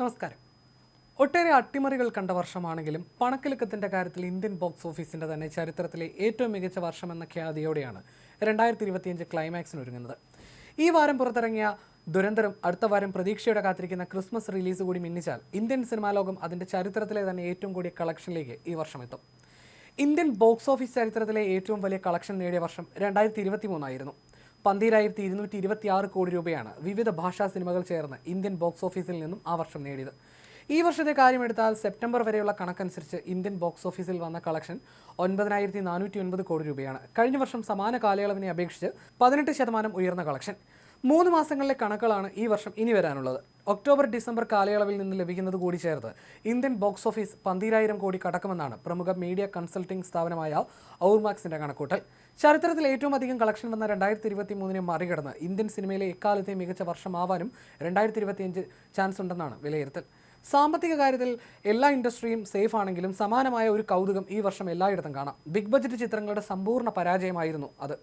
നമസ്കാരം. ഒട്ടേറെ അട്ടിമറികൾ കണ്ട വർഷമാണെങ്കിലും പണക്കിലുക്കത്തിന്റെ കാര്യത്തിൽ ഇന്ത്യൻ ബോക്സ് ഓഫീസിന്റെ തന്നെ ചരിത്രത്തിലെ ഏറ്റവും മികച്ച വർഷമെന്ന ഖ്യാതിയോടെയാണ് രണ്ടായിരത്തി ഇരുപത്തിയഞ്ച് ക്ലൈമാക്സിന് ഒരുങ്ങുന്നത്. ഈ വാരം പുറത്തിറങ്ങിയ ദുരന്തരം അടുത്ത വാരം പ്രതീക്ഷയോടെ കാത്തിരിക്കുന്ന ക്രിസ്മസ് റിലീസ് കൂടി മിന്നിച്ചാൽ ഇന്ത്യൻ സിനിമാ ലോകം അതിന്റെ ചരിത്രത്തിലെ തന്നെ ഏറ്റവും കൂടിയ കളക്ഷനിലേക്ക് ഈ വർഷം എത്തും. ഇന്ത്യൻ ബോക്സ് ഓഫീസ് ചരിത്രത്തിലെ ഏറ്റവും വലിയ കളക്ഷൻ നേടിയ വർഷം രണ്ടായിരത്തി ഇരുപത്തി മൂന്നായിരുന്നു പന്തിരായിരത്തി ഇരുന്നൂറ്റി ഇരുപത്തി ആറ് കോടി രൂപയാണ് വിവിധ ഭാഷാ സിനിമകൾ ചേർന്ന് ഇന്ത്യൻ ബോക്സ് ഓഫീസിൽ നിന്നും ആ വർഷം നേടിയത്. ഈ വർഷത്തെ കാര്യമെടുത്താൽ സെപ്റ്റംബർ വരെയുള്ള കണക്കനുസരിച്ച് ഇന്ത്യൻ ബോക്സ് ഓഫീസിൽ വന്ന കളക്ഷൻ ഒൻപതിനായിരത്തി നാനൂറ്റി ഒൻപത് കോടി രൂപയാണ്. കഴിഞ്ഞ വർഷം സമാന കാലയളവിനെ അപേക്ഷിച്ച് പതിനെട്ട് ശതമാനം ഉയർന്ന കളക്ഷൻ. മൂന്ന് മാസങ്ങളിലെ കണക്കുകളാണ് ഈ വർഷം ഇനി വരാനുള്ളത്. ഒക്ടോബർ ഡിസംബർ കാലയളവിൽ നിന്ന് ലഭിക്കുന്നത് കൂടി ചേർത്ത് ഇന്ത്യൻ ബോക്സ് ഓഫീസ് പന്തിരായിരം കോടി കടക്കുമെന്നാണ് പ്രമുഖ മീഡിയ കൺസൾട്ടിംഗ് സ്ഥാപനമായ ഔർമാക്സിന്റെ കണക്കൂട്ടൽ. ചരിത്രത്തിൽ ഏറ്റവും അധികം കളക്ഷൻ വന്ന രണ്ടായിരത്തി ഇരുപത്തി മൂന്നിനെ മറികടന്ന് ഇന്ത്യൻ സിനിമയിലെ എക്കാലത്തെ മികച്ച വർഷമാവാനും രണ്ടായിരത്തി ഇരുപത്തിയഞ്ച് ചാൻസ് ഉണ്ടെന്നാണ് വിലയിരുത്തൽ. സാമ്പത്തിക കാര്യത്തിൽ എല്ലാ ഇൻഡസ്ട്രിയും സേഫ് ആണെങ്കിലും സമാനമായ ഒരു കൗതുകം ഈ വർഷം എല്ലായിടത്തും കാണാം. ബിഗ് ബജറ്റ് ചിത്രങ്ങളുടെ സമ്പൂർണ പരാജയമായിരുന്നു അത്.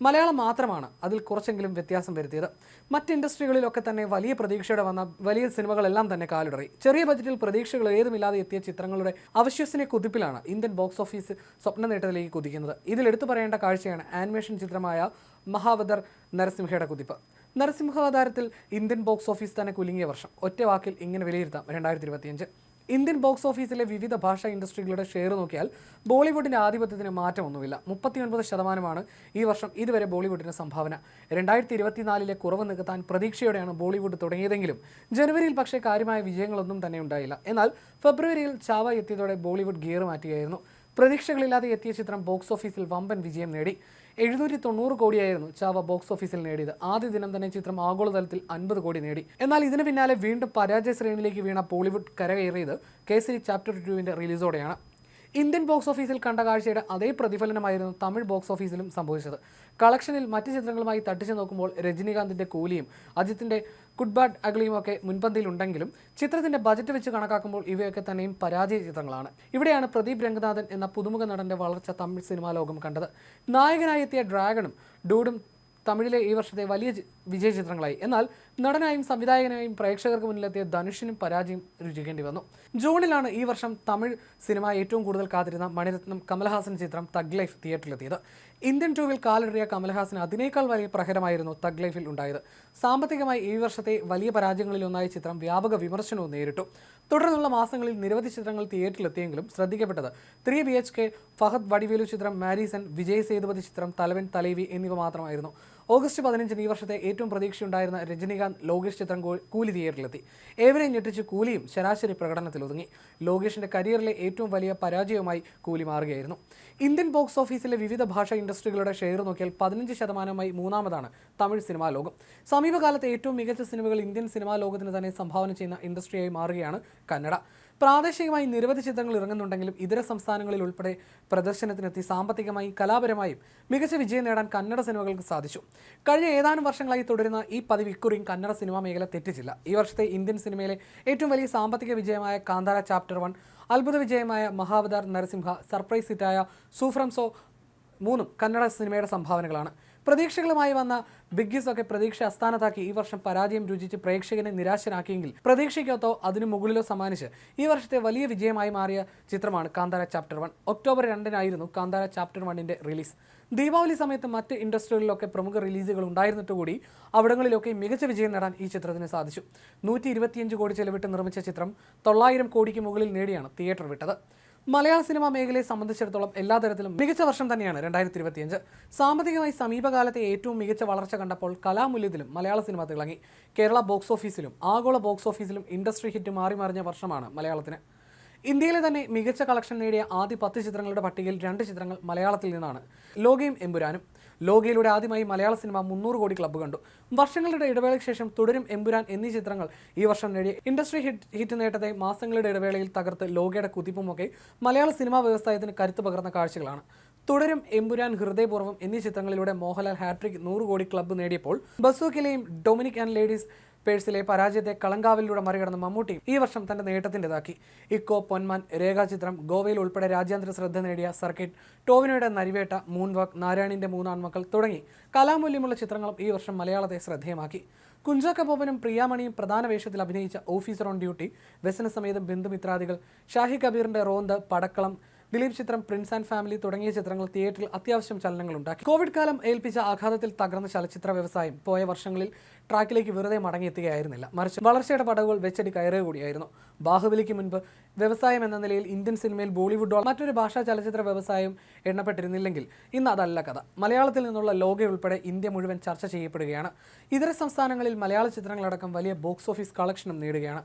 മലയാളം മാത്രമാണ് അതിൽ കുറച്ചെങ്കിലും വ്യത്യാസം വരുത്തിയത്. മറ്റ് ഇൻഡസ്ട്രികളിലൊക്കെ തന്നെ വലിയ പ്രതീക്ഷയോടെ വന്ന വലിയ സിനിമകളെല്ലാം തന്നെ കാലിടറി. ചെറിയ ബജറ്റിൽ പ്രതീക്ഷകൾ ഏതുമില്ലാതെ എത്തിയ ചിത്രങ്ങളുടെ അവശ്വസനീയ കുതിപ്പിലാണ് ഇന്ത്യൻ ബോക്സ് ഓഫീസ് സ്വപ്ന നേട്ടത്തിലേക്ക് കുതിക്കുന്നത്. ഇതിൽ എടുത്തു പറയേണ്ട കാഴ്ചയാണ് ആനിമേഷൻ ചിത്രമായ മഹാവതർ നരസിംഹയുടെ കുതിപ്പ്. നരസിംഹാവതാരത്തിൽ ഇന്ത്യൻ ബോക്സ് ഓഫീസ് തന്നെ കുലുങ്ങിയ വർഷം. ഒറ്റ വാക്കിൽ ഇങ്ങനെ വിലയിരുത്താം രണ്ടായിരത്തി ഇരുപത്തിയഞ്ച്. ഇന്ത്യൻ ബോക്സ് ഓഫീസിലെ വിവിധ ഭാഷാ ഇൻഡസ്ട്രികളുടെ ഷെയർ നോക്കിയാൽ ബോളിവുഡിന്റെ ആധിപത്യത്തിന് മാറ്റമൊന്നുമില്ല. മുപ്പത്തിയൊൻപത് ശതമാനമാണ് ഈ വർഷം ഇതുവരെ ബോളിവുഡിന് സംഭാവന. രണ്ടായിരത്തി ഇരുപത്തിനാലിലെ കുറവ് നികത്താൻ പ്രതീക്ഷയോടെയാണ് ബോളിവുഡ് തുടങ്ങിയതെങ്കിലും ജനുവരിയിൽ പക്ഷേ കാര്യമായ വിജയങ്ങളൊന്നും തന്നെ ഉണ്ടായില്ല. എന്നാൽ ഫെബ്രുവരിയിൽ ചാവ എത്തിയതോടെ ബോളിവുഡ് ഗിയർ മാറ്റുകയായിരുന്നു. പ്രതീക്ഷകളില്ലാതെ എത്തിയ ചിത്രം ബോക്സ് ഓഫീസിൽ വമ്പൻ വിജയം നേടി. എഴുന്നൂറ്റി തൊണ്ണൂറ് കോടിയായിരുന്നു ചാവ ബോക്സ് ഓഫീസിൽ നേടിയത്. ആദ്യ ദിനം തന്നെ ചിത്രം ആഗോളതലത്തിൽ അൻപത് കോടി നേടി. എന്നാൽ ഇതിന് പിന്നാലെ വീണ്ടും പരാജയ ശ്രേണിയിലേക്ക് വീണ ബോളിവുഡ് കരകയറിയത് കേസരി ചാപ്റ്റർ ടുവിന്റെ റിലീസോടെയാണ്. ഇന്ത്യൻ ബോക്സ് ഓഫീസിൽ കണ്ട കാഴ്ചയുടെ അതേ പ്രതിഫലനമായിരുന്നു തമിഴ് ബോക്സ് ഓഫീസിലും സംഭവിച്ചത്. കളക്ഷനിൽ മറ്റ് ചിത്രങ്ങളുമായി തട്ടിച്ചു നോക്കുമ്പോൾ രജനീകാന്തിന്റെ കൂലിയും അജിത്തിന്റെ ഗുഡ് ബാഡ് അഗ്ലിയും ഒക്കെ മുൻപന്തിയിലുണ്ടെങ്കിലും ചിത്രത്തിന്റെ ബജറ്റ് വെച്ച് കണക്കാക്കുമ്പോൾ ഇവയൊക്കെ തന്നെയും പരാജയ ചിത്രങ്ങളാണ്. ഇവിടെയാണ് പ്രദീപ് രംഗനാഥൻ എന്ന പുതുമുഖ നടന്റെ വളർച്ച തമിഴ് സിനിമാ ലോകം കണ്ടത്. നായകനായി എത്തിയ ഡ്രാഗണും ഡൂഡും തമിഴിലെ ഈ വർഷത്തെ വലിയ വിജയ ചിത്രങ്ങളായി എന്നാൽ നടനായും സംവിധായകനായും പ്രേക്ഷകർക്ക് മുന്നിലെത്തിയ ധനുഷിനും പരാജയം രുചിക്കേണ്ടി വന്നു. ജൂണിലാണ് ഈ വർഷം തമിഴ് സിനിമ ഏറ്റവും കൂടുതൽ കാത്തിരുന്ന മണിരത്നം കമൽഹാസൻ ചിത്രം തഗ് ലൈഫ് തിയേറ്ററിലെത്തിയത്. ഇന്ത്യൻ ടൂവിൽ കാലിടറിയ കമൽഹാസൻ അതിനേക്കാൾ വലിയ പ്രഹരമായിരുന്നു തഗ് ലൈഫിൽ ഉണ്ടായത്. സാമ്പത്തികമായി ഈ വർഷത്തെ വലിയ പരാജയങ്ങളിലൊന്നായ ചിത്രം വ്യാപക വിമർശനവും നേരിട്ടു. തുടർന്നുള്ള മാസങ്ങളിൽ നിരവധി ചിത്രങ്ങൾ തിയേറ്ററിലെത്തിയെങ്കിലും ശ്രദ്ധിക്കപ്പെട്ടത് three B H K Fahadh Vadivelu ചിത്രം മാരീസൺ വിജയ് സേതുപതി ചിത്രം തലവൻ തലേവി എന്നിവ മാത്രമായിരുന്നു. ഓഗസ്റ്റ് പതിനഞ്ചിന് ഈ വർഷത്തെ ഏറ്റവും പ്രതീക്ഷയുണ്ടായിരുന്ന രജനീകാന്ത് ലോകേഷ് ചിത്രം കൂലി തിയേറ്ററിലെത്തി. ഏവരെയും ഞെട്ടിച്ച് കൂലിയും ശരാശരി പ്രകടനത്തിൽ ഒതുങ്ങി. ലോകേഷിന്റെ കരിയറിലെ ഏറ്റവും വലിയ പരാജയവുമായി കൂലി മാറുകയായിരുന്നു. ഇന്ത്യൻ ബോക്സ് ഓഫീസിലെ വിവിധ ഭാഷാ ഇൻഡസ്ട്രികളുടെ ഷെയർ നോക്കിയാൽ പതിനഞ്ച് ശതമാനമായി മൂന്നാമതാണ് തമിഴ് സിനിമാ ലോകം. സമീപകാലത്തെ ഏറ്റവും മികച്ച സിനിമകൾ ഇന്ത്യൻ സിനിമാ ലോകത്തിന് തന്നെ സംഭാവന ചെയ്യുന്ന ഇൻഡസ്ട്രിയായി മാറുകയാണ് കന്നഡ. പ്രാദേശികമായി നിരവധി ചിത്രങ്ങൾ ഇറങ്ങുന്നുണ്ടെങ്കിലും ഇതര സംസ്ഥാനങ്ങളിൽ ഉൾപ്പെടെ പ്രദർശനത്തിനെത്തി സാമ്പത്തികമായി കലാപരമായും മികച്ച വിജയം നേടാൻ കന്നഡ സിനിമകൾക്ക് സാധിച്ചു. കഴിഞ്ഞ ഏതാനും വർഷങ്ങളായി തുടരുന്ന ഈ പതിവ് ഇക്കുറിയും കന്നഡ സിനിമാ മേഖല തെറ്റിച്ചില്ല. ഈ വർഷത്തെ ഇന്ത്യൻ സിനിമയിലെ ഏറ്റവും വലിയ സാമ്പത്തിക വിജയമായ കാന്താര ചാപ്റ്റർ വൺ അത്ഭുത വിജയമായ മഹാവതാർ നരസിംഹ സർപ്രൈസ് ഹിറ്റായ സൂഫ്രംസോ മൂന്നും കന്നഡ സിനിമയുടെ സംഭാവനകളാണ്. പ്രതീക്ഷകളുമായി വന്ന ബിഗ്ഗീസ് ഒക്കെ പ്രതീക്ഷ അസ്ഥാനത്താക്കി ഈ വർഷം പരാജയം രുചിച്ച് പ്രേക്ഷകനെ നിരാശനാക്കിയെങ്കിൽ പ്രതീക്ഷയ്ക്കകത്തോ അതിനു മുകളിലോ സമ്മാനിച്ച് ഈ വർഷത്തെ വലിയ വിജയമായി മാറിയ ചിത്രമാണ് കാന്താര ചാപ്റ്റർ വൺ. ഒക്ടോബർ രണ്ടിനായിരുന്നു കാന്താര ചാപ്റ്റർ വണ്ണിന്റെ റിലീസ്. ദീപാവലി സമയത്ത് മറ്റ് ഇൻഡസ്ട്രികളിലൊക്കെ പ്രമുഖ റിലീസുകൾ ഉണ്ടായിരുന്നിട്ട് കൂടി അവിടങ്ങളിലൊക്കെ മികച്ച വിജയം നേടാൻ ഈ ചിത്രത്തിന് സാധിച്ചു. നൂറ്റി കോടി ചെലവിട്ട് നിർമ്മിച്ച ചിത്രം തൊള്ളായിരം കോടിക്ക് മുകളിൽ നേടിയാണ് തിയേറ്റർ വിട്ടത്. മലയാള സിനിമാ മേഖലയെ സംബന്ധിച്ചിടത്തോളം എല്ലാ തരത്തിലും മികച്ച വർഷം തന്നെയാണ് രണ്ടായിരത്തി ഇരുപത്തിയഞ്ച് സാമ്പത്തികമായി സമീപകാലത്തെ ഏറ്റവും മികച്ച വളർച്ച കണ്ടപ്പോൾ കലാമൂല്യത്തിലും മലയാള സിനിമ തിളങ്ങി. കേരള ബോക്സ് ഓഫീസിലും ആഗോള ബോക്സ് ഓഫീസിലും ഇൻഡസ്ട്രി ഹിറ്റ് മാറി മറിഞ്ഞ വർഷമാണ് മലയാളത്തിന്. ഇന്ത്യയിലെ തന്നെ മികച്ച കളക്ഷൻ നേടിയ ആദ്യ പത്ത് ചിത്രങ്ങളുടെ പട്ടികയിൽ രണ്ട് ചിത്രങ്ങൾ മലയാളത്തിൽ നിന്നാണ്. ലോകയും എമ്പുരാനും. ലോകയിലൂടെ ആദ്യമായി മലയാള സിനിമ മുന്നൂറ് കോടി ക്ലബ്ബ് കണ്ടു. വർഷങ്ങളുടെ ഇടവേളയ്ക്ക് ശേഷം തുടരും എമ്പുരാൻ എന്നീ ചിത്രങ്ങൾ ഈ വർഷം നേടിയ ഇൻഡസ്ട്രി ഹിറ്റ് ഹിറ്റ് നേട്ടത്തെ മാസങ്ങളുടെ ഇടവേളയിൽ തകർത്ത് ലോകയുടെ കുതിപ്പുമൊക്കെ മലയാള സിനിമാ വ്യവസായത്തിന് കരുത്ത് പകർന്ന കാഴ്ചകളാണ്. തുടരും എമ്പുരാൻ ഹൃദയപൂർവം എന്നീ ചിത്രങ്ങളിലൂടെ മോഹൻലാൽ ഹാട്രിക് നൂറ് കോടി ക്ലബ്ബ് നേടിയപ്പോൾ ബസൂക്കിലെയും ഡൊമിനിക് ആൻഡ് ലേഡീസ് പേഴ്സിലെ പരാജയത്തെ കളങ്കാവിലൂടെ മറികടന്ന മമ്മൂട്ടി ഈ വർഷം തന്റെ നേട്ടത്തിന്റെതാക്കി ഇക്കോ പൊന്മാൻ രേഖാചിത്രം ഗോവയിൽ ഉൾപ്പെടെ രാജ്യാന്തര ശ്രദ്ധ നേടിയ സർക്കിട്ട് ടോവിനോയുടെ നരിവേട്ട മൂൺ വാക്ക് നാരായണിന്റെ മൂന്നാൺമക്കൾ തുടങ്ങി കലാമൂല്യമുള്ള ചിത്രങ്ങളും ഈ വർഷം മലയാളത്തെ ശ്രദ്ധേയമാക്കി. കുഞ്ചാക്ക ബോബനും പ്രിയാമണിയും പ്രധാന വേഷത്തിൽ അഭിനയിച്ച officer on duty Vyasana Sametham Bandhumithradikal Shahi കബീറിന്റെ Ronth Padakkalam Dileep ചിത്രം പ്രിൻസ് ആൻഡ് ഫാമിലി തുടങ്ങിയ ചിത്രങ്ങൾ തിയേറ്ററിൽ അത്യാവശ്യം ചലനങ്ങൾ ഉണ്ടാക്കി കോവിഡ് കാലം ഏൽപ്പിച്ച ആഘാതത്തിൽ തകർന്ന ചലച്ചിത്ര വ്യവസായം പോയ വർഷങ്ങളിൽ ട്രാക്കിലേക്ക് വെറുതെ മടങ്ങിയെത്തുകയായിരുന്നില്ല. മറിച്ച് വളർച്ചയുടെ പടവുകൾ വെച്ചടി കയറുക കൂടിയായിരുന്നു ബാഹുബലിക്ക് മുൻപ് വ്യവസായം എന്ന നിലയിൽ ഇന്ത്യൻ സിനിമയിൽ ബോളിവുഡോ മറ്റൊരു ഭാഷാ ചലച്ചിത്ര വ്യവസായം എണ്ണപ്പെട്ടിരുന്നില്ലെങ്കിൽ ഇന്ന് അതല്ല കഥ. മലയാളത്തിൽ നിന്നുള്ള ലോക ഉൾപ്പെടെ ഇന്ത്യ മുഴുവൻ ചർച്ച ചെയ്യപ്പെടുകയാണ്. ഇതര സംസ്ഥാനങ്ങളിൽ മലയാള ചിത്രങ്ങളടക്കം വലിയ ബോക്സ് ഓഫീസ് കളക്ഷനും നേടുകയാണ്.